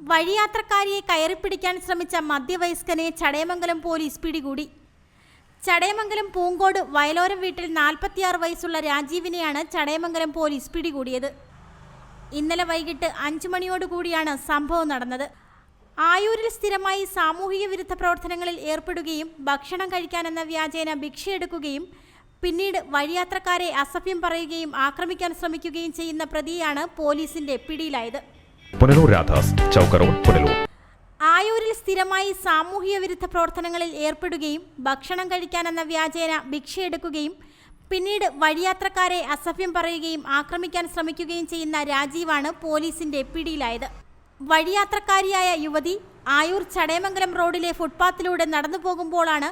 വഴിയാത്രക്കാരിയെ കയറിപ്പിടിക്കാൻ ശ്രമിച്ച മധ്യവയസ്കനെ ചടയമംഗലം പോലീസ് പിടികൂടി. ചടയമംഗലം പൂങ്കോട് വയലോരം വീട്ടിൽ നാൽപ്പത്തിയാറ് വയസ്സുള്ള രാജീവിനെയാണ് ചടയമംഗലം പോലീസ് പിടികൂടിയത്. ഇന്നലെ വൈകിട്ട് അഞ്ചു മണിയോടുകൂടിയാണ് സംഭവം നടന്നത്. ആയൂരിൽ സ്ഥിരമായി സാമൂഹിക വിരുദ്ധ പ്രവർത്തനങ്ങളിൽ ഏർപ്പെടുകയും ഭക്ഷണം കഴിക്കാനെന്ന വ്യാജേന ഭിക്ഷയെടുക്കുകയും പിന്നീട് വഴിയാത്രക്കാരെ അസഭ്യം പറയുകയും ആക്രമിക്കാൻ ശ്രമിക്കുകയും ചെയ്യുന്ന പ്രതിയാണ് പോലീസിന്റെ പിടിയിലായത്. പുനലൂർ രാധാസ് ചൗക്ക് പുനലൂർ. ആയൂരിൽ സ്ഥിരമായി സാമൂഹിക വിരുദ്ധ പ്രവർത്തനങ്ങളിൽ ഏർപ്പെടുകയും ഭക്ഷണം കഴിക്കാനെന്ന വ്യാജേന ഭിക്ഷയെടുക്കുകയും പിന്നീട് വഴിയാത്രക്കാരെ അസഭ്യം പറയുകയും ആക്രമിക്കാൻ ശ്രമിക്കുകയും ചെയ്യുന്ന രാജീവാണ് പോലീസിന്റെ പിടിയിലായത്. വഴിയാത്രക്കാരിയായ യുവതി ആയൂർ ചടയമംഗലം റോഡിലെ ഫുട്പാത്തിലൂടെ നടന്നു പോകുമ്പോഴാണ്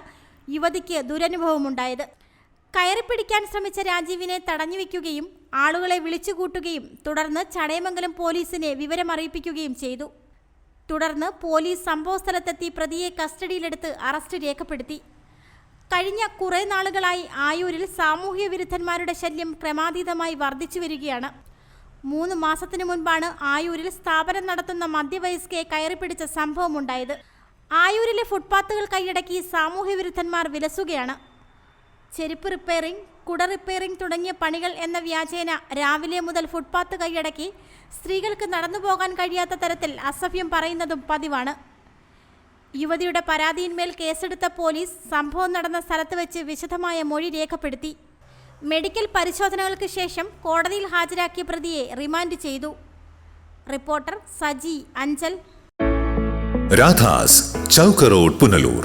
യുവതിക്ക് ദുരനുഭവമുണ്ടായത്. കയറിപ്പിടിക്കാൻ ശ്രമിച്ച രാജീവിനെ തടഞ്ഞുവെക്കുകയും ആളുകളെ വിളിച്ചുകൂട്ടുകയും തുടർന്ന് ചടയമംഗലം പോലീസിനെ വിവരമറിയിപ്പിക്കുകയും ചെയ്തു. തുടർന്ന് പോലീസ് സംഭവസ്ഥലത്തെത്തി പ്രതിയെ കസ്റ്റഡിയിലെടുത്ത് അറസ്റ്റ് രേഖപ്പെടുത്തി. കഴിഞ്ഞ കുറേ നാളുകളായി ആയൂരിൽ സാമൂഹ്യ വിരുദ്ധന്മാരുടെ ശല്യം ക്രമാതീതമായി വർദ്ധിച്ചു വരികയാണ്. മൂന്ന് മാസത്തിനു മുൻപാണ് ആയൂരിൽ സ്ഥാപനം നടത്തുന്ന മധ്യവയസ്കയെ കയറിപ്പിടിച്ച സംഭവമുണ്ടായത്. ആയൂരിലെ ഫുട്പാത്തുകൾ കൈയടക്കി സാമൂഹ്യ വിരുദ്ധന്മാർ വിലസുകയാണ്. ചെരുപ്പ് റിപ്പയറിംഗ് കുട റിപ്പയറിംഗ് തുടങ്ങിയ പണികൾ എന്ന വ്യാജേന രാവിലെ മുതൽ ഫുട്പാത്ത് കൈയടക്കി സ്ത്രീകൾക്ക് നടന്നു പോകാൻ കഴിയാത്ത തരത്തിൽ അസഭ്യം പറയുന്നതും പതിവാണ്. യുവതിയുടെ പരാതിയിന്മേൽ കേസെടുത്ത പോലീസ് സംഭവം നടന്ന സ്ഥലത്ത് വെച്ച് വിശദമായ മൊഴി രേഖപ്പെടുത്തി. മെഡിക്കൽ പരിശോധനകൾക്ക് ശേഷം കോടതിയിൽ ഹാജരാക്കിയ പ്രതിയെ റിമാൻഡ് ചെയ്തു. റിപ്പോർട്ടർ സജി അഞ്ചൽ. രാധാസ് ചൗക്ക് റോഡ് പുനലൂർ.